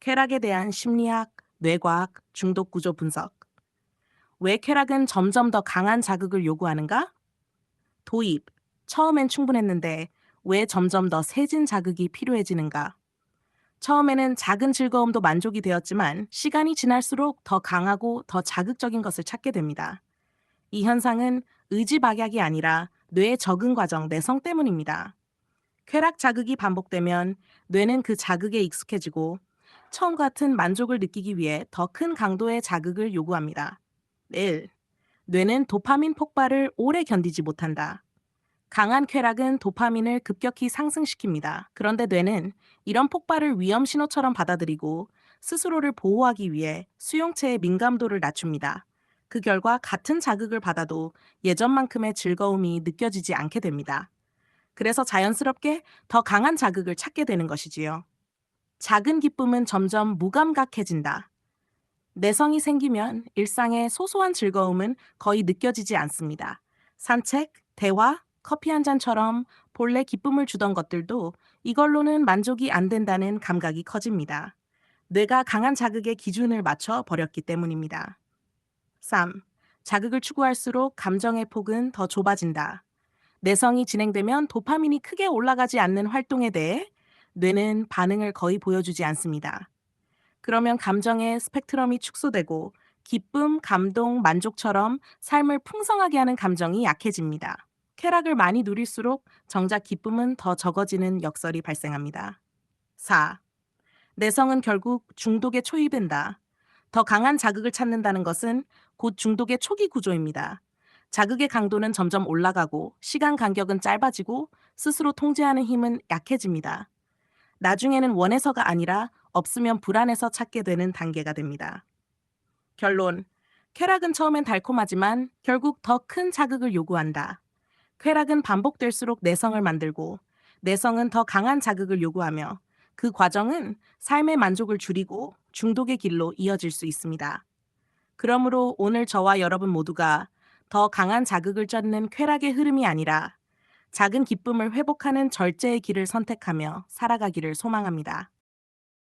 쾌락에 대한 심리학, 뇌과학, 중독 구조 분석. 왜 쾌락은 점점 더 강한 자극을 요구하는가? 도입. 처음엔 충분했는데 왜 점점 더 세진 자극이 필요해지는가? 처음에는 작은 즐거움도 만족이 되었지만 시간이 지날수록 더 강하고 더 자극적인 것을 찾게 됩니다. 이 현상은 의지 박약이 아니라 뇌의 적응 과정 내성 때문입니다. 쾌락 자극이 반복되면 뇌는 그 자극에 익숙해지고 처음 같은 만족을 느끼기 위해 더 큰 강도의 자극을 요구합니다. 1. 뇌는 도파민 폭발을 오래 견디지 못한다. 강한 쾌락은 도파민을 급격히 상승시킵니다. 그런데 뇌는 이런 폭발을 위험 신호처럼 받아들이고 스스로를 보호하기 위해 수용체의 민감도를 낮춥니다. 그 결과 같은 자극을 받아도 예전만큼의 즐거움이 느껴지지 않게 됩니다. 그래서 자연스럽게 더 강한 자극을 찾게 되는 것이지요. 작은 기쁨은 점점 무감각해진다. 내성이 생기면 일상의 소소한 즐거움은 거의 느껴지지 않습니다. 산책, 대화, 커피 한 잔처럼 본래 기쁨을 주던 것들도 이걸로는 만족이 안 된다는 감각이 커집니다. 뇌가 강한 자극의 기준을 맞춰 버렸기 때문입니다. 3. 자극을 추구할수록 감정의 폭은 더 좁아진다. 내성이 진행되면 도파민이 크게 올라가지 않는 활동에 대해 뇌는 반응을 거의 보여주지 않습니다. 그러면 감정의 스펙트럼이 축소되고 기쁨, 감동, 만족처럼 삶을 풍성하게 하는 감정이 약해집니다. 쾌락을 많이 누릴수록 정작 기쁨은 더 적어지는 역설이 발생합니다. 4. 내성은 결국 중독에 초입된다. 더 강한 자극을 찾는다는 것은 곧 중독의 초기 구조입니다. 자극의 강도는 점점 올라가고 시간 간격은 짧아지고 스스로 통제하는 힘은 약해집니다. 나중에는 원해서가 아니라 없으면 불안해서 찾게 되는 단계가 됩니다. 결론. 쾌락은 처음엔 달콤하지만 결국 더 큰 자극을 요구한다. 쾌락은 반복될수록 내성을 만들고 내성은 더 강한 자극을 요구하며 그 과정은 삶의 만족을 줄이고 중독의 길로 이어질 수 있습니다. 그러므로 오늘 저와 여러분 모두가 더 강한 자극을 쫓는 쾌락의 흐름이 아니라 작은 기쁨을 회복하는 절제의 길을 선택하며 살아가기를 소망합니다.